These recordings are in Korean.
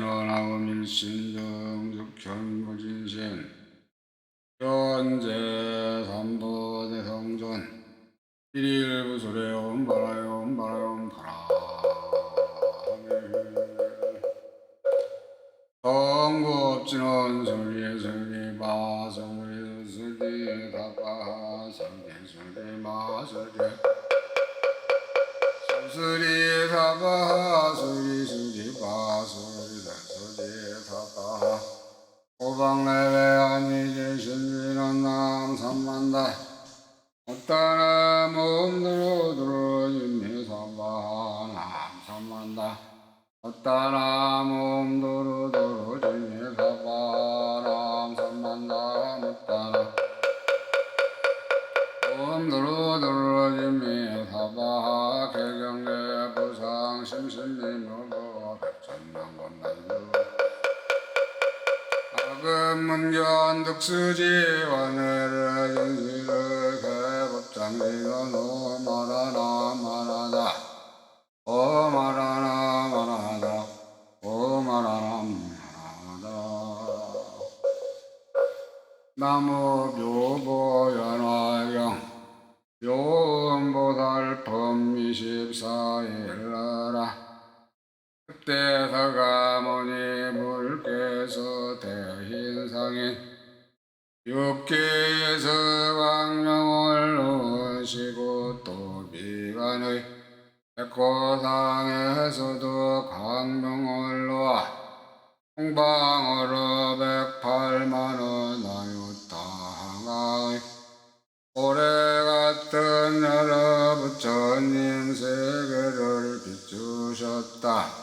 민원하고 밀신정죽현무진신. 현재 몸들어 들어진니 사바 개경계 부상 심신미 무고 백천만 권난주. 악음문견 득수지원을 진실을 개법장리가 노 말하나 말하다 오 말하나 말하다 오 말하나 말하다 나무 묘보연화 그때 서가모니 물께서 대hin상인 육계에서 광명을 놓으시고 또 미간의 백호상에서도 광명을 놓아 홍방으로 백팔만원 나유타하의 올해 같은 여러 부처님 세계를 비추셨다.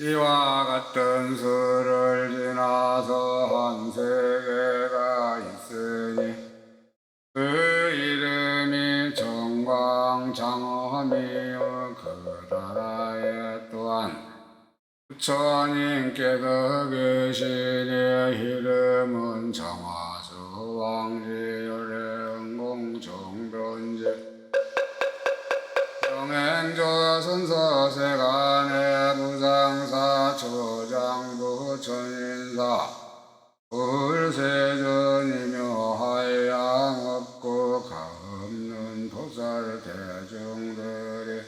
이와 같은 수를 지나서 한 세계가 있으니 그 이름이 정광장엄이요. 그 나라에 또한 부처님께서 계시니 이름은 정화수 왕지 영행조 선서세간의 부상사 조장부 천인사. 불세전이며 하양 없고 가없는 도살 대중들이.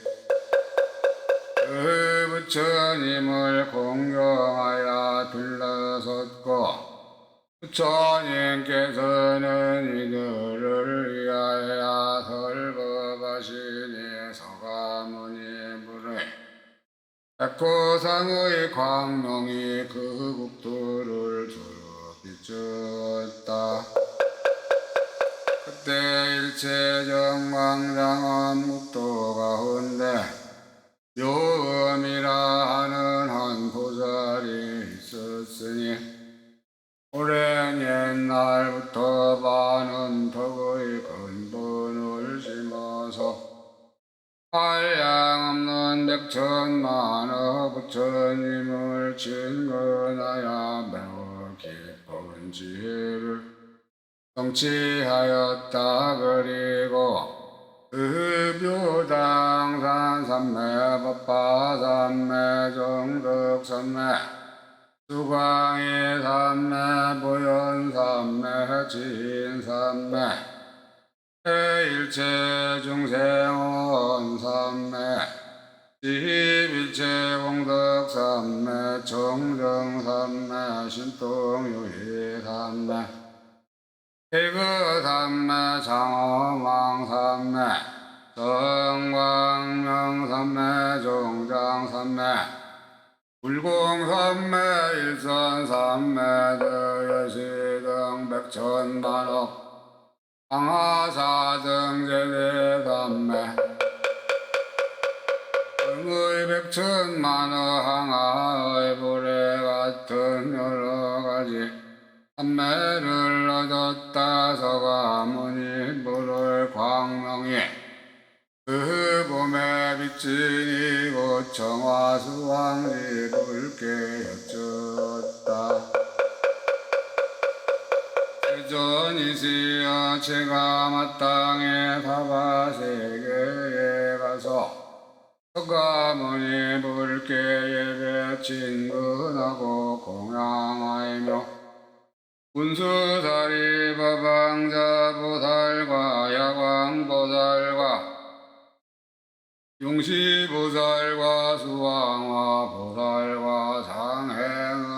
그 부처님을 공경하여 둘러섰고 부처님께서는 이들 백호상의 광명이 그 국토를 주로 비추었다. 그때 일체 정광장엄 국토 가운데 요음이라 하는 한 보살이 있었으니 오랜 옛날부터 많은 덕의 한량 없는 백천만의 부처님을 친근하여 매우 깊은 지혜를 성취하였다 그리고 흡유당산 삼매 법파 삼매 정덕 삼매 수광이 삼매 보현 삼매 진 삼매 일체 중생원 삼매 십일체 공덕 삼매 정정 삼매 신통유희 삼매 태그 삼매 장어망 삼매 성광명 삼매 종장 삼매 불공 삼매 일선 삼매 더여시등 백천만억 강화사등 제대 삼매. 응의 백천만억 항하의 불에 같은 여러 가지 삼매를 얻었다 서가모니 불을 광명이. 그 봄에 비친 이곳 정화수왕이 붉게 여쭈었다. 대 전이시여 제가 마땅히 사바세계에 가서 서가모니 불께 예배 진근하고 공양하이며 군수사리 법왕자 보살과 야광 보살과 용시 보살과 수왕화 보살과 상행의 보살과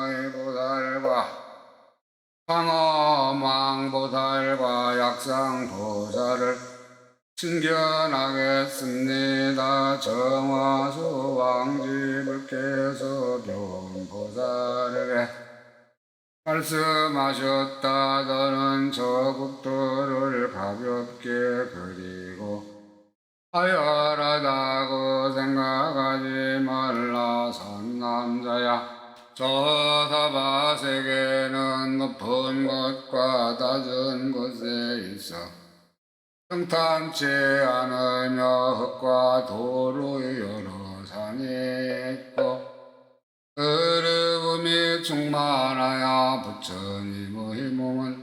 상어망보살과 약상보살을 신견하겠습니다. 정화수 왕지불께서 변보살에게 말씀하셨다. 너는 저 국도를 가볍게 그리고 하열하다고 생각하지 말라 선남자야 저 사바 세계는 높은 곳과 낮은 곳에 있어 평탄치 않으며 흙과 도로의 여러 산이 있고 흐름이 충만하여 부처님의 몸은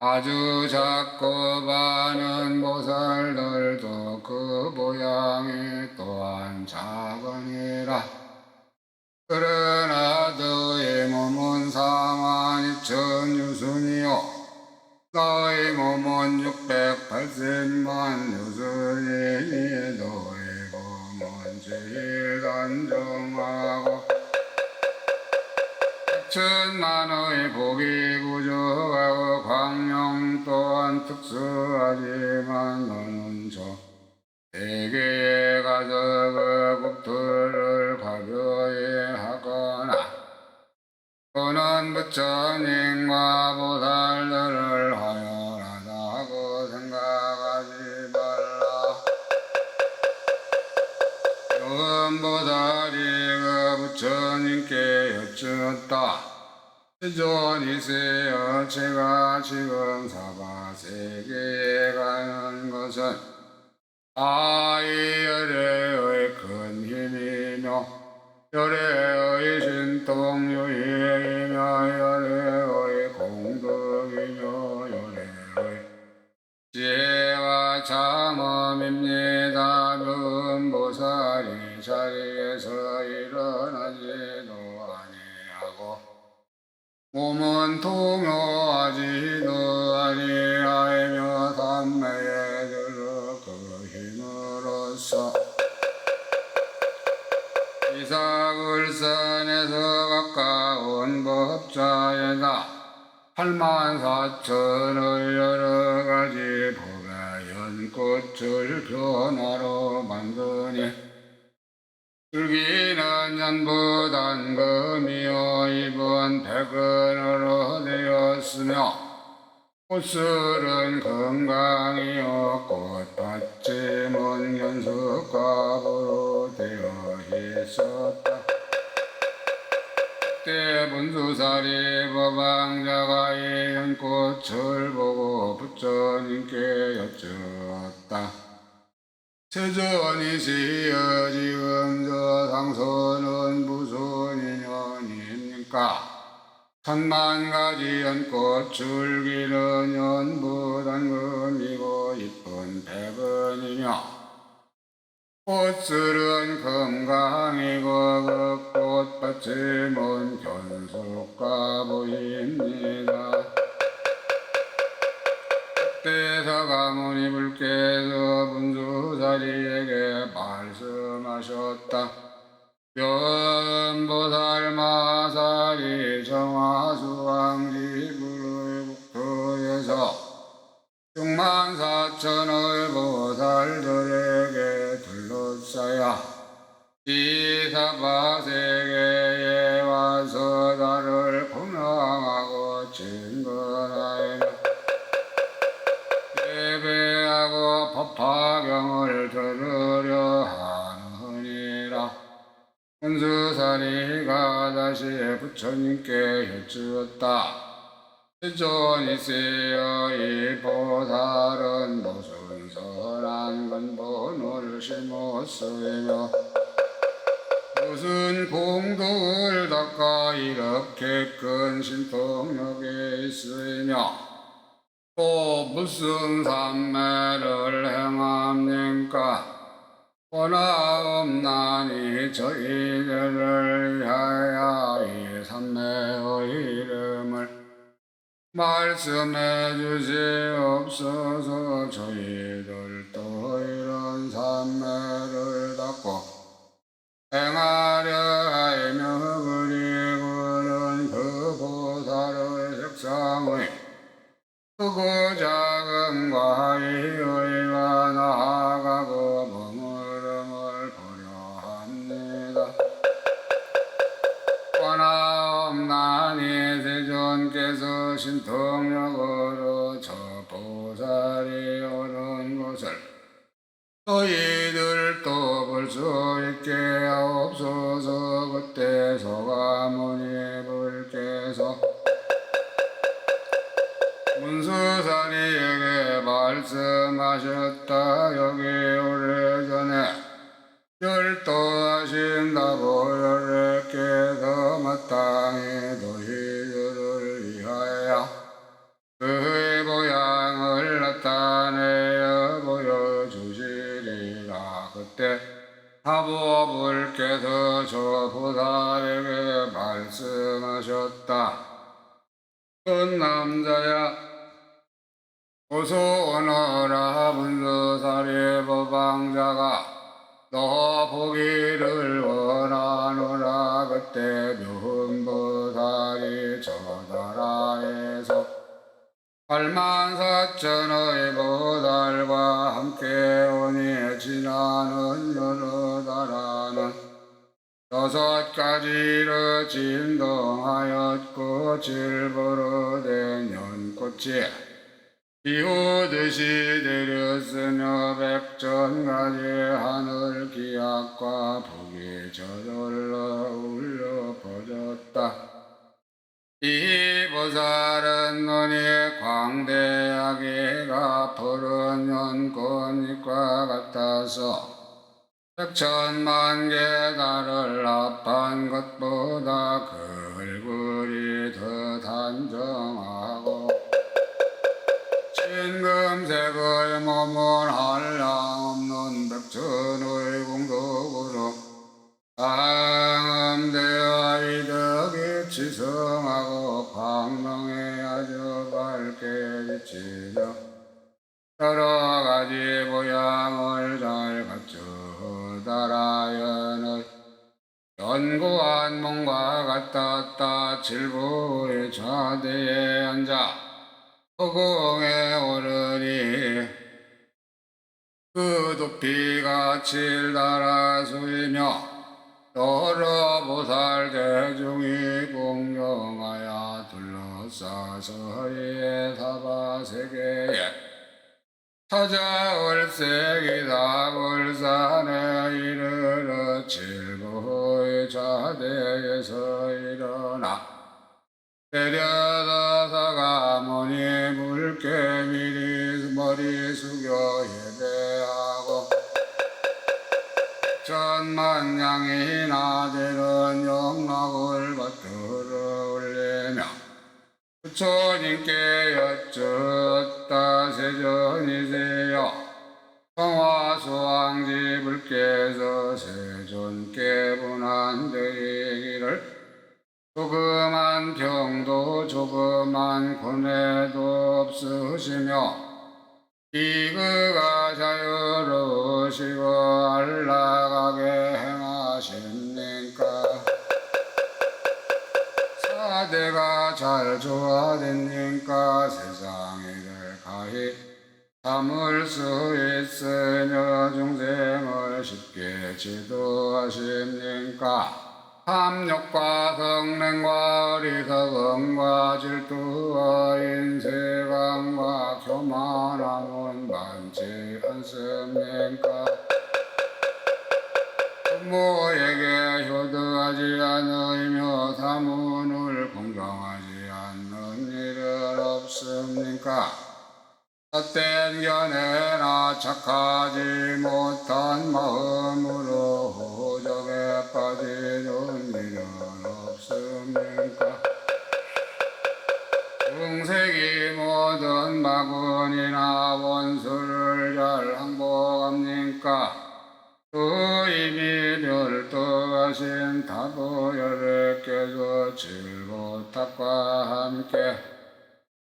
아주 작고 많은 보살들도 그 모양이 또한 작으니라. 그러나 천 유순이요. 너의 몸은 육백팔십만 유순이니 너의 몸은 제일 단정하고 천만의 복이 구조하고 광명 또한 특수하지만 너는 저 세계에 가서 그 국토를 가벼이 하거나 또는 부처님과 보살들을 하열하다고 생각하지 말라. 용보살이 그 부처님께 여쭈었다. 전이세여 제가 지금 사바세계에 가는 것은 아이 열애의 큰 힘이며 열애의 참음입니다. 금보살이 자리에서 일어나지도 아니하고 몸은 통로하지도 아니하며 담매에 들어 그 힘으로써 이사글산에서 가까운 법자에다 팔만 사천의 여러 가지 연 꽃을 변화로 만드니 줄기는 전부 단금이요 입은 백은으로 되었으며 꽃술은 건강이요 꽃받침은 연습과부로 되어 있었다. 그 때 분수살이 법왕자가 이 연꽃을 보고 부처님께 여쭈었다 세전이시여 지금 저 상소는 무슨 인연입니까? 천만 가지 연꽃 줄기는 연부 단금이고 이쁜 백은이며 꽃술은 금강이고 그 꽃받침은 견속가 보입니다. 그때 사가모니 불께서 분수자리에게 말씀하셨다. 연보살 마살이 정화수왕지불의 국토에서 육만 사천의 보살들에게 둘러싸야 이사바세계에 와서 나를 공양하고 증거하여 예배하고 법화경을 들으려 하느니라. 은수사리가 다시 부처님께 여쭈었다. 전이세여 이 보살은 무슨 선한 근본을 심었으며 무슨 공덕을 닦아 이렇게 큰 신통력에 있으며 또 무슨 삼매를 행합니까? 원하옵나니 저희들을 위하여 이 삼매의 이름을 말씀해 주시옵소서. 저희들도 이런 삼매를 닫고 행하려 하며 그리고는 그 보살의 색상의 크고 작음과 이의 있게 하옵소서 그때 소가모니 불께서 문수사리에게 말씀하셨다. 여기 오래전에 열도하신다고 여래께서 마땅히 너 사보불께서 저 보살에게 말씀하셨다. 그 남자야 어서 오너라. 문서살의 법왕자가 너 보기를 원하노라. 그때 묘훈보살이 저 나라에서 팔만사천의 보살과 함께 오니 지나는 여러 나라는 여섯 가지로 진동하였고 질보로 된 연꽃이 비오듯이 내렸으며 백천 가지 하늘 기약과 북이 저절로 울려 퍼졌다. 이 보살은 눈이 광대하기가 푸른 연꽃잎과 같아서 백천만 개 달을 합한 것보다 그 얼굴이 더 단정하고 진금색의 몸은 한량 없는 백천의 공덕으로 강음되어 이덕 이 지성하고 광명에 아주 밝게 비치며 여러 가지 모양을 잘 갖추 다라연의 연구한 몸과 같았다 칠부의 좌대에 앉아 허공에 오르니 그 높이가 칠다라수이며 여러 보살 대중이 공경하여 이에 사바세계에 찾아올 색이다 울산에 이르러 칠보의 좌대에서 일어나 때려다 사가 모니 물개 미리 머리 숙여 예배하고 천만 양이나 되는 영락을 올리며 부처님께 여쭙다 세존이세요. 성화수왕지 불께서 세존께 분한되기를 조그만 병도 조그만 고뇌도 없으시며 이그가 자유로우시고 사대가 잘 조화됩니까 세상이를 가히 참을 수 있으며 중생을 쉽게 지도하십니까 탐욕과 성능과 어리석음과 질투와 인세감과 교만함은 많지 않습니까? 부모에게 효도하지 않으며 사문을 없습니까? 헛된 견해나 착하지 못한 마음으로 호적에 빠지는 일은 없습니까? 중색이 모든 마군이나 원수를 잘 항복합니까? 또 이미 별도하신 다보여를 깨져 질보탁과 함께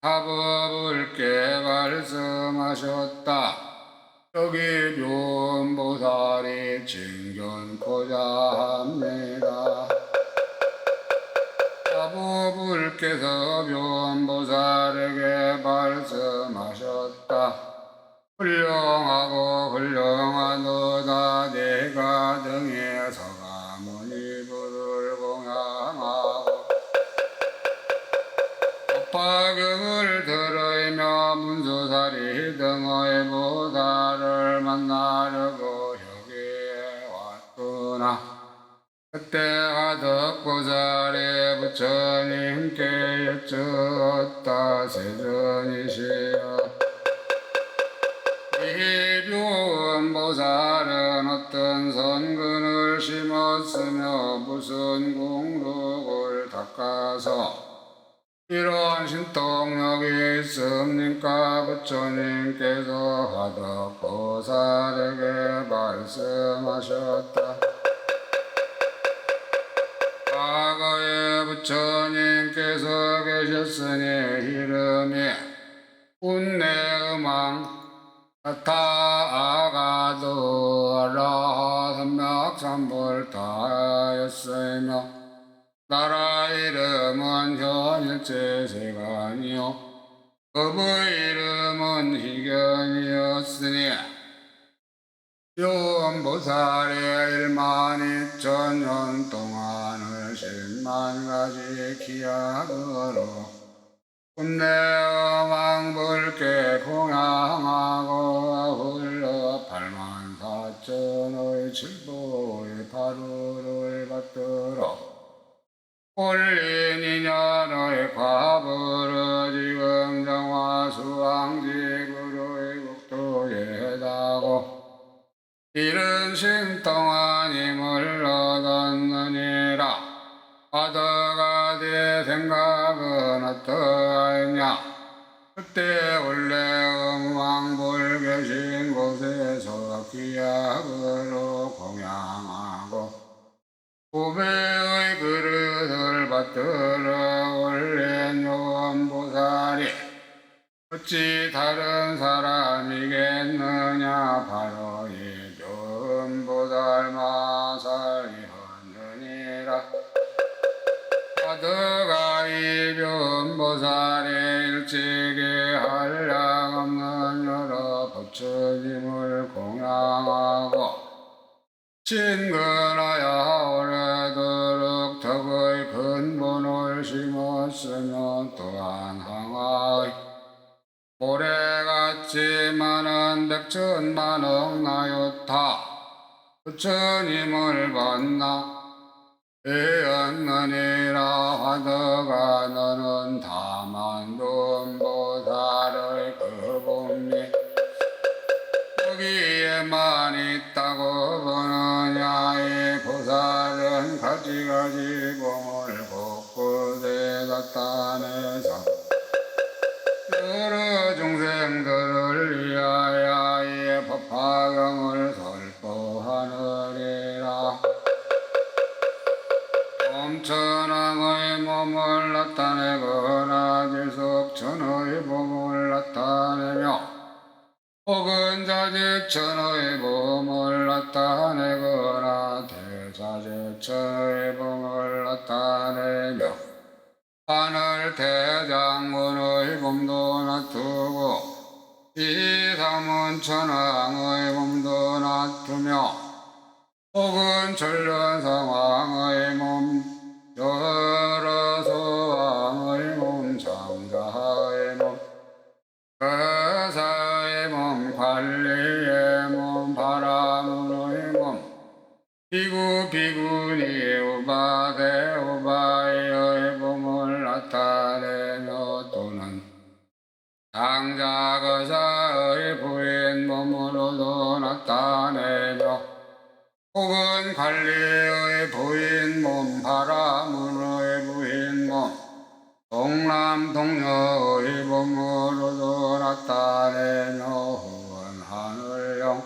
하법을께 말씀하셨다. 여기 묘보살이 징견코자 합니다. 하법을께서 묘보살에게 말씀하셨다. 훌륭하고 훌륭하도다 내가 등에 경을 들으며 문수살이 등의 보살을 만나려고 여기에 왔구나. 그때 화덕보살의 부처님께 여쭈었다 세존이시여. 이묘한 보살은 어떤 선근을 심었으며 무슨 공덕을 닦아서 이러한 신통력이 있습니까? 부처님께서 화덕보살에게 말씀하셨다. 과거에 부처님께서 계셨으니 이름이 운내음왕 타아가도 아라 삼백삼불타였으며 나라 이름은 현일제세간이요. 법의 이름은 희견이었으니 요원보살의 일만 이천 년 동안을 십만 가지 기약으로 군대왕불께 공양하고 흘러 팔만 사천의 칠보의 바루를 받들어 올린 이년의 과부를 지금 정화 수왕지구로의 국도에 다고. 이른 신 동안 힘을 얻었느니라. 하다가 내 생각은 어떠하냐? 그때 원래 음왕불 계신 곳에서 귀약으로 공양하고 후배의 그릇을 받들어 올린 요원보살이 어찌 다른 사람이겠느냐? 바로 이 요원보살 마살이었느니라. 하드가 이 변보살의 일찍이 한량 없는 여러 부처님을 공양하고 진근 심었으며 또한 항하의 고래같이 많은 백천만억 나요타 부처님을 만나 에었느니라 하더가 너는 다만 돈보살의 그 봄이 여기에만 있다고 보느냐 이 보살은 가지가지 나타내서 천왕의 몸도 놔두며 혹은 전련상왕의 몸 여러소왕의 몸 장자의 몸 의사의 몸 관리의 몸 바람으로의 몸 비구 비구니 우바대 우바의 몸을 나타내며 또는 당자거사 나타내며 혹은 관리의 부인 몸 바라문의 부인 몸 동남 동녀의 몸으로도 나타내며 혹은 하늘령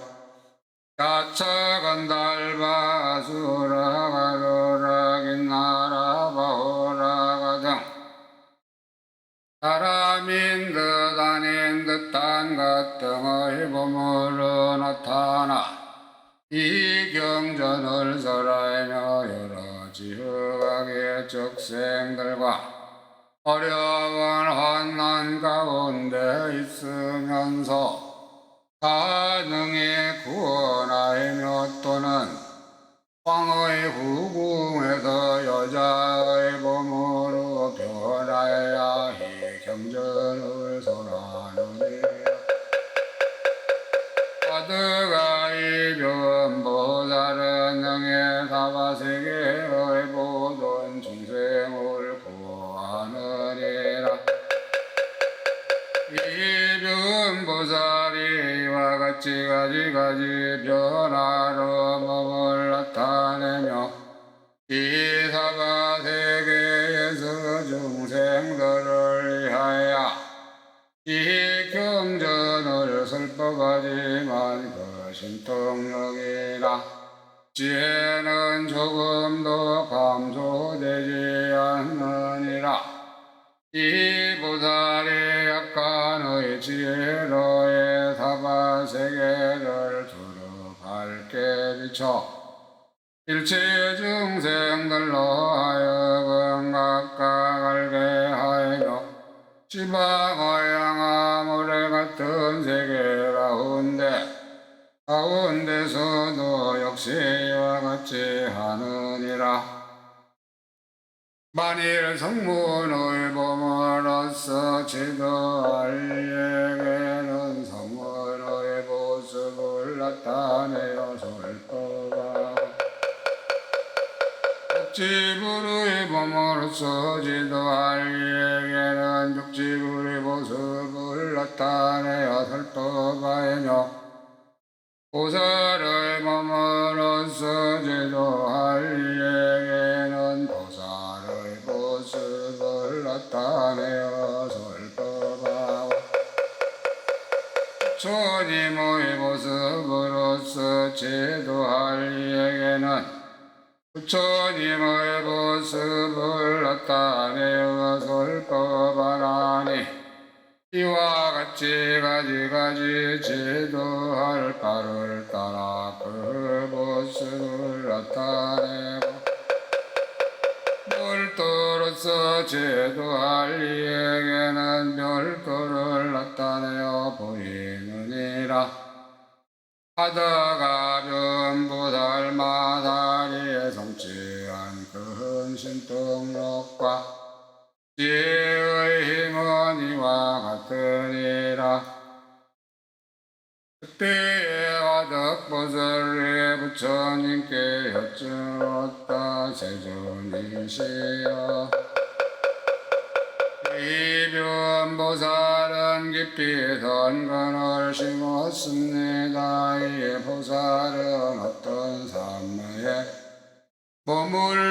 가차간 달바 수라가로라 긴 나라바오라가 등 사람인 듯 아닌 듯한 것 등의 몸으로 나타나 이 경전을 설하며 여러 지흑악의 적생들과 어려운 환난 가운데 있으면서 가능히 구원하며 또는 황의 후궁에서 여자의 몸으로 변하여 이 경전을 설하 아드가 이변 보살은 능의 사바세계의 모든 중생을 구하느니라. 이변 보살이 이와 같이 가지가지 변화로 몸을 나타내며 이 사바세계에서 중생들을 위하여 이 경전 을 설법하지만 그 신 통력이나 지혜는 조금도 감소되지 않느니라. 이 보살이 약간의 지혜로의 사바세계를 두루 밝게 비춰 일체 중생들로 하여금 각각 알게 하여 지방의 양아 모래 같은 세계 가운데서도 역시 이와 같이 하느니라. 만일 성문의 몸으로서 지도할 이에게는 성문의 모습을 나타내어 설법하고 육지부의 몸으로서 지도할 이에게는 육지부의 모습을 나타내어 설법하며 보살의 몸으로서 지도할 이에게는 보살의 모습을 나타내어 설법하고 부처님의 모습으로서 지도할 이에게는 부처님의 모습을 나타내어 설법하나니 이와 같이 가지가지 지도할 바를 따라 그 모습을 나타내고 별도로서 제도할 이에게는 별도를 나타내어 보이느니라. 하다가 변보살마다리에 성취한 그 신통력과 지혜의 힘은 이와 같으니라. 그때에 화덕보살의 부처님께 여쭈었다. 세존이시여. 이변보살은 깊이 선근을 심었습니다. 이 보살은 어떤 삶에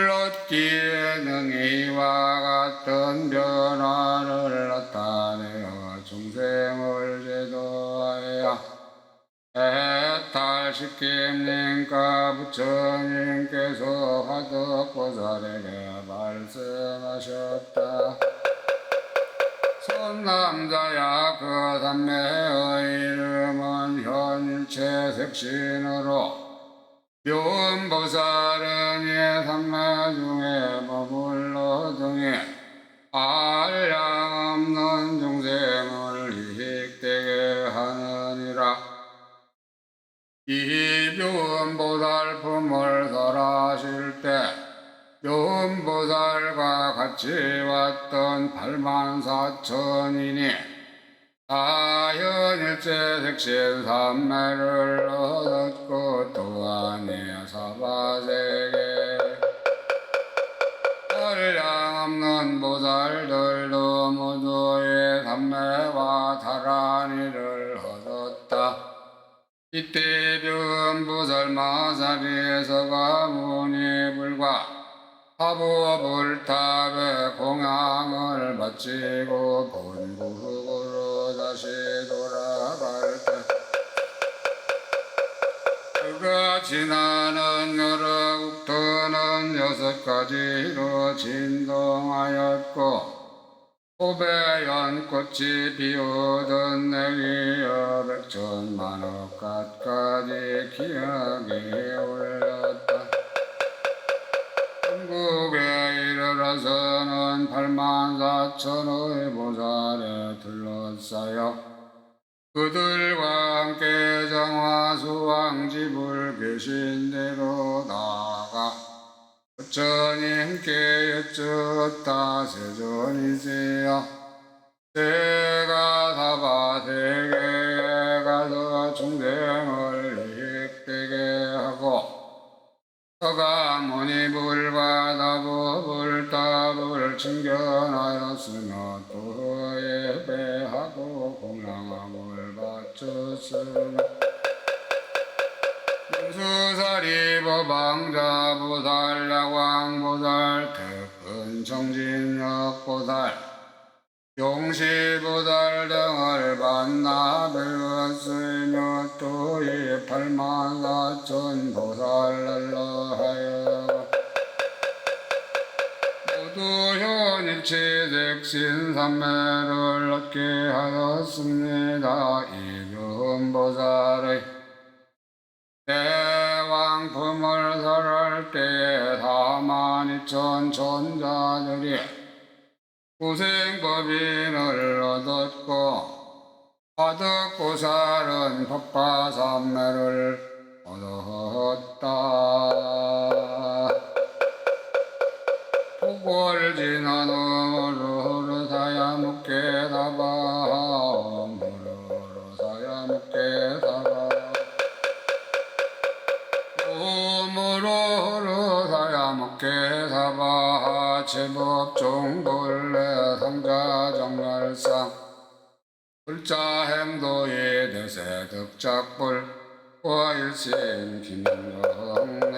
얻기에는 이와 같은 변화를 나타내어 중생을 제도하여 해탈시킴님과 부처님께서 화덕보살에게 말씀하셨다. 선남자야 그 삼매의 이름은 현일체 색신으로 변보살은 이 삼매 중에 머물러 등에 한량 없는 중생을 이익되게 하느니라. 이 변보살 품을 설하실 때 변보살과 같이 왔던 8만 4천이니 사현일체 색신 삼매를 얻었고 또한 이 사바세계 한량 없는 보살들도 모두의 삼매와 다란이를 얻었다. 이때 변보살 마사리에서가 문이 불과 화보불탑에 공양을 바치고 본국으로 다시 돌아갈 때. 그가 지나는 여러 국토는 여섯 가지로 진동하였고 호배 연 꽃이 피우던 내리어 백천만억 갖가지 기억이 올렸다. 중국에 팔만 사천의 보살에 둘러싸여 그들과 함께 정화수 왕집을 계신 대로 나아가 부처님께 여쭈었다 세존이세요 제가 서가 모니 불과 다법을 답을 증견하였으며 또 예배하고 공양함을 바쳤으며 수사리 법왕자 보살 야광 보살 특근 정진역 보살 용시 보살 등을 만나 배웠으며 또이 팔만 사천 보살을 하여 모두 현일치색 신삼매를 얻게 하였습니다. 이륜 보살의 대왕품을 설할 때에 사만 이천 천자들이 구생법인을 얻었고 화덕보살은 법화삼매를 얻었다. 폭월 지난 후루루 사야 묵게 사바 제법 종불레 성자 정멸상 불자 행도의 대세 득작불 와일신 김영래